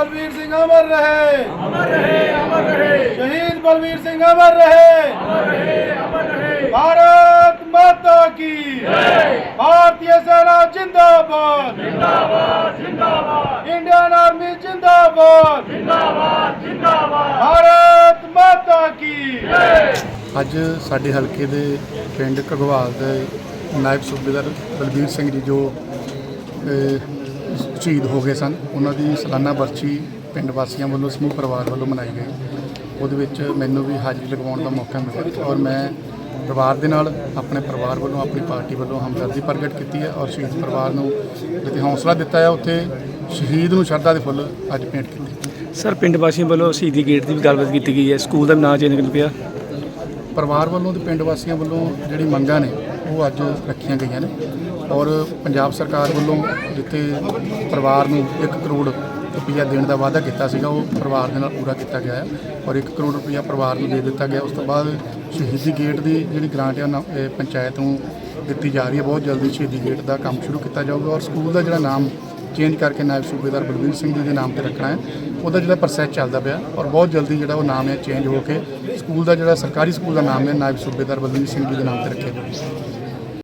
ਬਲਵੀਰ ਸਿੰਘ ਅਮਰ ਰਹੇ। ਅਮਰ ਰਹੇ ਅਮਰ ਰਹੇ। ਸ਼ਹੀਦ ਬਲਵੀਰ ਸਿੰਘ ਅਮਰ ਰਹੇ। ਅਮਰ ਰਹੇ ਅਮਰ ਰਹੇ। ਭਾਰਤ ਮਾਤਾ ਕੀ ਜੈ। ਭਾਰਤੀ ਸੈਨਾ ਜਿੰਦਾਬਾਦ। ਜਿੰਦਾਬਾਦ ਜਿੰਦਾਬਾਦ। ਇੰਡੀਅਨ ਆਰਮੀ ਜਿੰਦਾਬਾਦ। ਜਿੰਦਾਬਾਦ ਜਿੰਦਾਬਾਦ। ਭਾਰਤ ਮਾਤਾ ਕੀ ਜੈ। ਅੱਜ ਸਾਡੇ ਹਲਕੇ ਦੇ ਪਿੰਡ ਘਗਵਾਲ ਦੇ ਨਾਇਬ ਸੂਬੇਦਾਰ ਬਲਬੀਰ ਸਿੰਘ ਜੀ ਜੋ ਸ਼ਹੀਦ ਹੋ ਗਏ ਸਨ। ਉਹਨਾਂ ਦੀ ਸਾਲਾਨਾ ਬਰਸੀ ਪਿੰਡ ਵਾਸੀਆਂ ਵੱਲੋਂ ਸਮੂਹ ਪਰਿਵਾਰ ਵੱਲੋਂ ਮਨਾਈ ਗਈ। ਉਹਦੇ ਵਿੱਚ ਮੈਨੂੰ ਵੀ ਹਾਜ਼ਰੀ ਲਗਵਾਉਣ ਦਾ ਮੌਕਾ ਮਿਲਿਆ ਔਰ ਮੈਂ ਪਰਿਵਾਰ ਦੇ ਨਾਲ ਆਪਣੇ ਪਰਿਵਾਰ ਵੱਲੋਂ ਆਪਣੀ ਪਾਰਟੀ ਵੱਲੋਂ ਹਮਦਰਦੀ ਪ੍ਰਗਟ ਕੀਤੀ ਹੈ ਔਰ ਸ਼ਹੀਦ ਪਰਿਵਾਰ ਨੂੰ ਜਿੱਥੇ ਹੌਸਲਾ ਦਿੱਤਾ ਹੈ। ਉੱਥੇ ਸ਼ਹੀਦ ਨੂੰ ਸ਼ਰਧਾ ਦੇ ਫੁੱਲ ਅੱਜ ਭੇਂਟ ਕੀਤੇ ਸਰ ਪਿੰਡ ਵਾਸੀਆਂ ਵੱਲੋਂ ਸ਼ਹੀਦੀ ਗੇਟ ਦੀ ਵੀ ਗੱਲਬਾਤ ਕੀਤੀ ਗਈ ਹੈ। ਸਕੂਲ ਦਾ ਵੀ ਨਾਂ ਚੇਂਜ ਕਰ ਪਿਆ ਪਰਿਵਾਰ ਵੱਲੋਂ ਤੇ ਪਿੰਡ ਵਾਸੀਆਂ ਵੱਲੋਂ ਜਿਹੜੀ ਮੰਗਾਂ ਨੇ ਉਹ ਅੱਜ ਰੱਖੀਆਂ ਗਈਆਂ ਨੇ ਔਰ ਪੰਜਾਬ ਸਰਕਾਰ ਵੱਲੋਂ ਜਿੱਥੇ ਪਰਿਵਾਰ ਨੂੰ 1 ਕਰੋੜ ਰੁਪਈਆ ਦੇਣ ਦਾ ਵਾਅਦਾ ਕੀਤਾ ਸੀਗਾ, ਉਹ ਪਰਿਵਾਰ ਦੇ ਨਾਲ ਪੂਰਾ ਕੀਤਾ ਗਿਆ ਹੈ ਔਰ 1 ਕਰੋੜ ਰੁਪਈਆ ਪਰਿਵਾਰ ਨੂੰ ਦੇ ਦਿੱਤਾ ਗਿਆ। ਉਸ ਤੋਂ ਬਾਅਦ ਸ਼ਹੀਦੀ ਗੇਟ ਦੀ ਜਿਹੜੀ ਗ੍ਰਾਂਟ ਹੈ ਉਹ ਇਹ ਪੰਚਾਇਤ ਨੂੰ ਦਿੱਤੀ ਜਾ ਰਹੀ ਹੈ। ਬਹੁਤ ਜਲਦੀ ਸ਼ਹੀਦੀ ਗੇਟ ਦਾ ਕੰਮ ਸ਼ੁਰੂ ਕੀਤਾ ਜਾਊਗਾ ਔਰ ਸਕੂਲ ਦਾ ਜਿਹੜਾ ਨਾਮ ਚੇਂਜ ਕਰਕੇ ਨਾਇਬ ਸੂਬੇਦਾਰ ਬਲਵੀਰ ਸਿੰਘ ਜੀ ਦੇ ਨਾਮ ਤੇ ਰੱਖਣਾ ਹੈ, ਉਹਦਾ ਜਿਹੜਾ ਪ੍ਰੋਸੈਸ ਚੱਲਦਾ ਪਿਆ ਔਰ ਬਹੁਤ ਜਲਦੀ ਜਿਹੜਾ ਉਹ ਨਾਮ ਹੈ ਚੇਂਜ ਹੋ ਕੇ ਸਕੂਲ ਦਾ ਜਿਹੜਾ ਸਰਕਾਰੀ ਸਕੂਲ ਦਾ ਨਾਮ ਹੈ, ਨਾਇਬ ਸੂਬੇਦਾਰ ਬਲਵੀਰ ਸਿੰਘ ਜੀ ਦੇ ਨਾਮ ਤੇ ਰੱਖਿਆ ਜਾਊਗਾ।